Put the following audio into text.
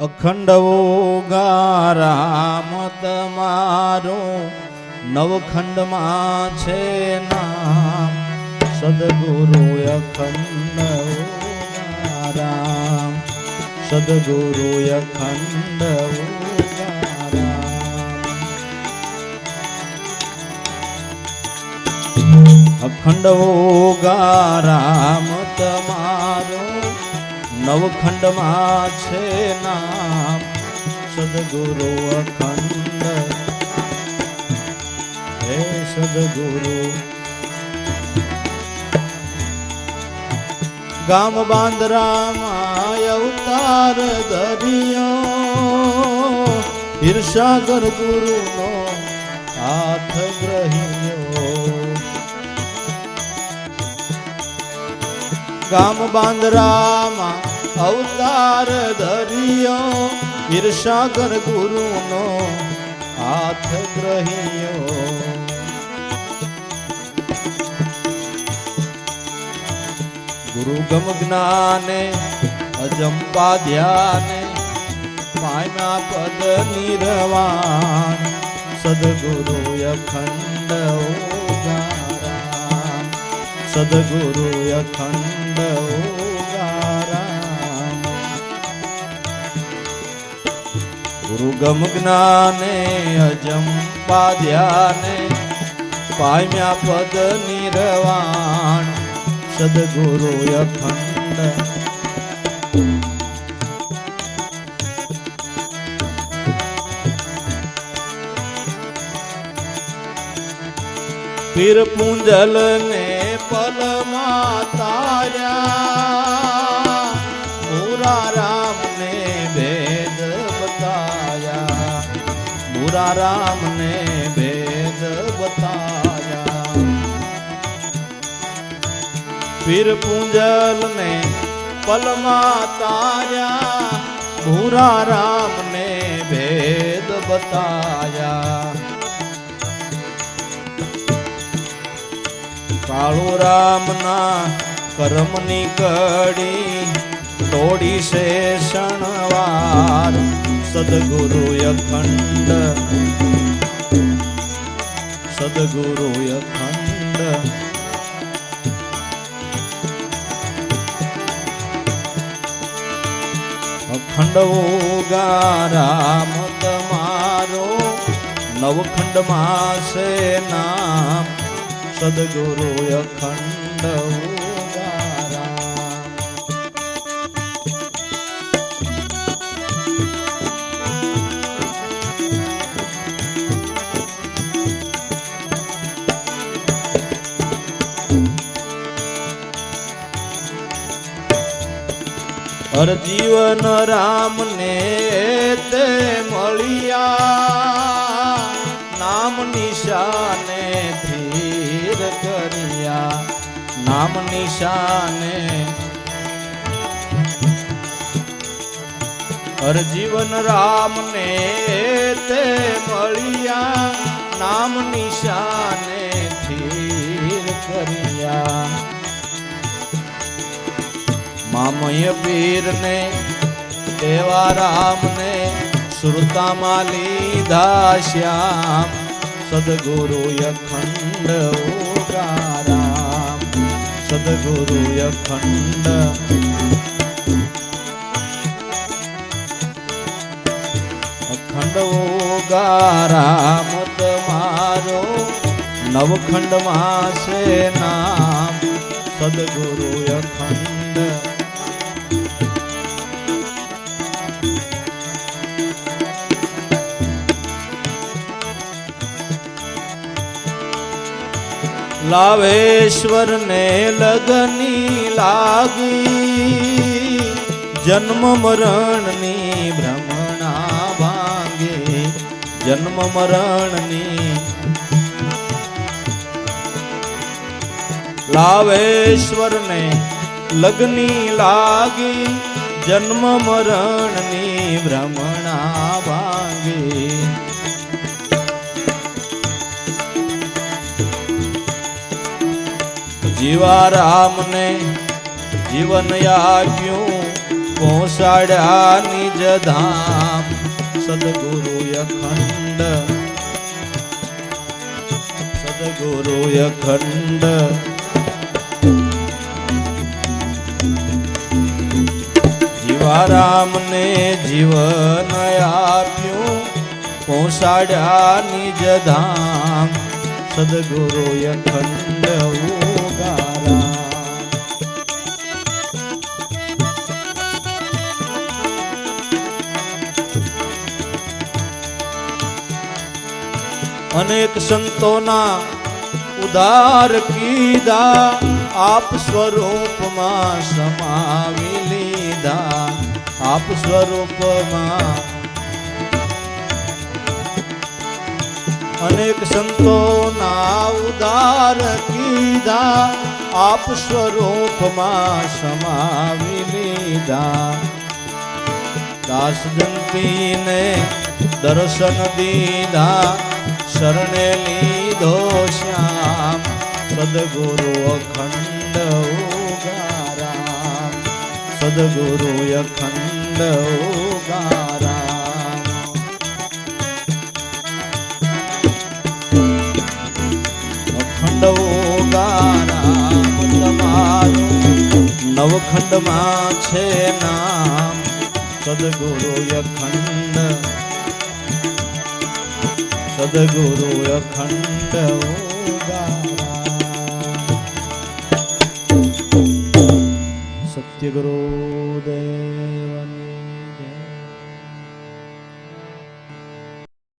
અખંડ ઓગારામ તમારું નવખંડમાં છે નામ. સદગુરુ અખંડ રામ સદગુરુ અખંડ અખંડ ઓગારામ તમારું નવખંડમાં છે નામ. સદગુરુ અખંડ. હે સદગુરુ. ગામ બાંદરામાં અવતાર ધર્યો ઈર્ષાગર ગુરુનો હાથ ગ્રહ્યો. ગામ બાંદરામાં અવતાર ધરિયો ઈર્ષાગર ગુરુનો હાથ ગ્રહિયો. ગુરુગમ જ્ઞાને અજંપા ધ્યાને પામ્યા પદ નિર્વાણ સદગુરુ અખંડ સદગુરુ અખંડ ઓગારામ ગુરુ ગમ જ્ઞાને અજમ પાધ્યાને પામ્યા પદ નિર્વાણ સદગુરુ અખંડ પીર પૂંજલ ને પલમાં તાર્યા મુરા રામ ને ભેદ બતાયા. પીર પૂંજલ ને પલમાં તાર્યા ભૂરા રામ ને ભેદ બતાયા. કાળુ રામના કર્મની કડી, તોડી છે શણવાર સદગુરુ અખંડ સદગુરુ અખંડ અખંડ ગારામ તમારો નવખંડમાં છે નામ સદગુરુ અખંડ હર જીવન રામ ને તે મળ્યા, નામ નિશાને ધીર કર્યા, નામ નિશાને હર જીવન રામ ને તે મળ્યા, નામ નિશાને ધીર કર્યા. મામય પીરને દેવા રામને શ્રુતામાં લીધા શ્યામ. સદગુરુ અખંડ ઓગારામ સદગુરુ અખંડ અખંડ ઓગારામ તમારો નવખંડમાં છે નામ. સદગુરુ અખંડ લાવેશ્વર ને લગની લાગી. જન્મ મરણની ભ્રમણા ભાંગે. જન્મ મરણની લાવેશ્વર ને લગની લાગી. જન્મ મરણની ભ્રમણા ભાંગે. જીવા રામને જીવન આપ્યું પહોંચાડ્યા નિજ ધામ સદગુરુ અખંડ સદગુરુ અખંડ જીવારામને જીવન આપ્યું પહોંચાડ્યા નિજ ધામ સદગુરુ અખંડ અનેક સંતોના ઉદાર કીધા, આપ સ્વરૂપમાં સમાવી લીધા, આપ સ્વરૂપમાં. અનેક સંતોના ઉદાર કીધા, આપ સ્વરૂપમાં સમાવી લીધા. દાસ જંતીને દર્શન દીધા, શરણે લીધો શ્યામ. સદગુરુ અખંડ ઉગારામ. સદગુરુ અખંડ ઉગારામ. અખંડ ઉગારામ તમારું નવખંડમાં છે નામ. સદગુરુ અખંડ સદગુરુ અખંડ સત્યગુરુ દેવ